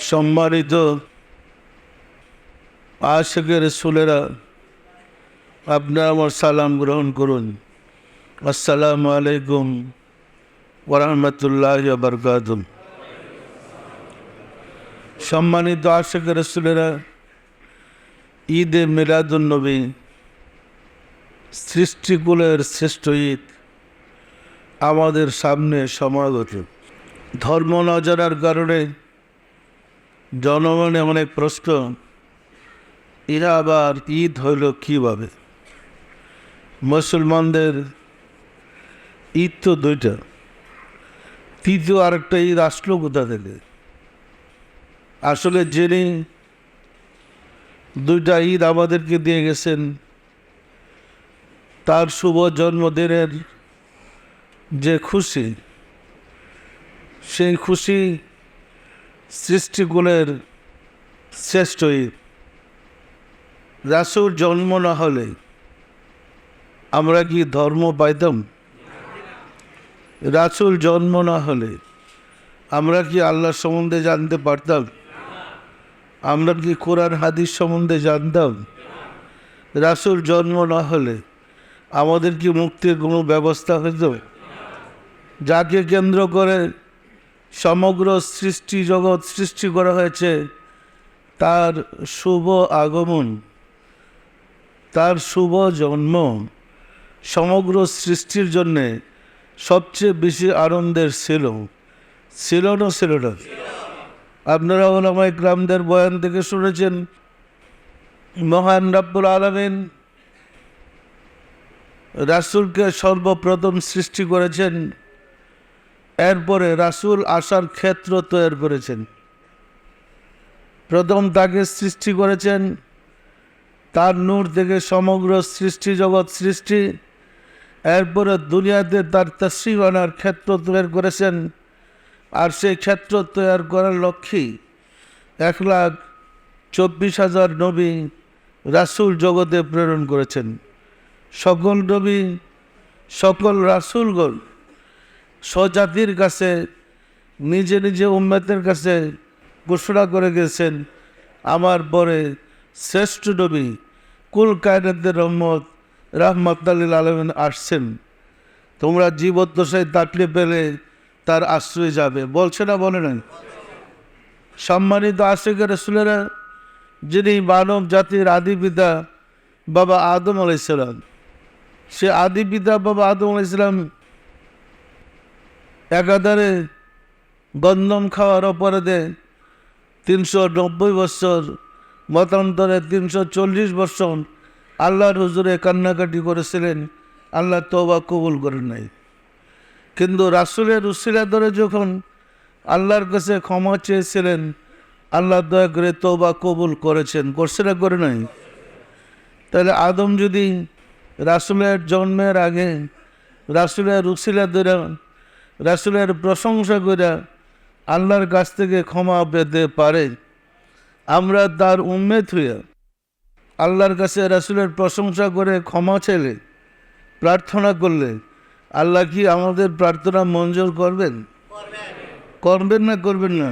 সম্মানিত আশেকের সুলেরা আপনারা আমার সালাম গ্রহণ করুন। আসসালামু আলাইকুম ওরহমতুল্লাহ বরকাত সম্মানিত আশেকের সুলেরা, ঈদে মিলাদুন্নবী সৃষ্টিকুলের শ্রেষ্ঠ ঈদ আমাদের সামনে সমাগত। ধর্ম না জানার কারণে জনগণে অনেক প্রশ্ন, এরা আবার ঈদ হইল কীভাবে? মুসলমানদের ঈদ তো দুইটা, তৃতীয় আরেকটা ঈদ আসলো কোথা থেকে? আসলে যিনি দুইটা ঈদ আমাদেরকে দিয়ে গেছেন, তার শুভ জন্মদিনের যে খুশি, সেই খুশি সৃষ্টিগুলের শ্রেষ্ঠ ঈদ রাসুর জন্ম না হলে আমরা কি ধর্ম পাইতাম? রাসুল জন্ম না হলে আমরা কি আল্লাহ সম্বন্ধে জানতে পারতাম? আমরা কি কোরআন, হাদিস সম্বন্ধে জানতাম? রাসুল জন্ম না হলে আমাদের কি মুক্তির কোনো ব্যবস্থা হতো যাকে কেন্দ্র করে সমগ্র সৃষ্টি জগৎ সৃষ্টি করা হয়েছে তার শুভ আগমন, তার শুভ জন্ম। সমগ্র সৃষ্টির জন্যে সবচেয়ে বেশি আনন্দের ছিল ছিল না ছিল না? আপনারা ওলামাই গ্রামদের বয়ান থেকে শুনেছেন, মহান রাব্বুল আলমিন রাসুলকে সর্বপ্রথম সৃষ্টি করেছেন এরপরে রাসুল আসার ক্ষেত্র তৈরি করেছেন। প্রথম তাকে সৃষ্টি করেছেন, তার নূর থেকে সমগ্র সৃষ্টি জগৎ সৃষ্টি, এরপরে দুনিয়াতে তার তসিব আনার ক্ষেত্র তৈরি করেছেন, আর সেই ক্ষেত্র তৈরি করার লক্ষ্যেই এক লাখ চব্বিশ হাজার নবী রাসুল জগতে প্রেরণ করেছেন। সকল নবী, সকল রাসুলগণ স্বজাতির কাছে, নিজে নিজে উম্মেতের কাছে ঘোষণা করে গেছেন, আমার পরে শ্রেষ্ঠ নবী কুল কায়নাদের রহমত রাহমাতাল্লিল আলমিন আসছেন। তোমরা জীবদ্দশায় তাকলে পেলে তার আশ্রয় যাবে। বলছে না, বলে না সম্মানিত আশেকের রসুলেরা, যিনি মানব জাতির আদি পিতা বাবা আদম আলাইসালাম সে আদি পিতা বাবা আদম আলাইসালাম একাধারে গন্ধম খাওয়ার অপরাধে তিনশো নব্বই বছর মতান্তরে তিনশো চল্লিশ বছর আল্লাহর হুজুরে কান্নাকাটি করেছিলেন। আল্লাহ তবা কবুল করেন নাই। কিন্তু রাসুলের উসিলা ধরে যখন আল্লাহর কাছে ক্ষমা চেয়েছিলেন, আল্লাহ দয়া করে তবা কবুল করেছেন। করছে না করে নাই? তাহলে আদম যদি রাসুলের জন্মের আগে রাসুলের উসিলা ধরে রাসুলের প্রশংসা করে আল্লাহর কাছ থেকে ক্ষমা পেতে পারে। আমরা তার উম্মেদ হইয়া আল্লাহর কাছে রাসুলের প্রশংসা করে ক্ষমা ছেলে প্রার্থনা করলে আল্লাহ কি আমাদের প্রার্থনা মঞ্জুর করবেন। করবেন না করবেন না।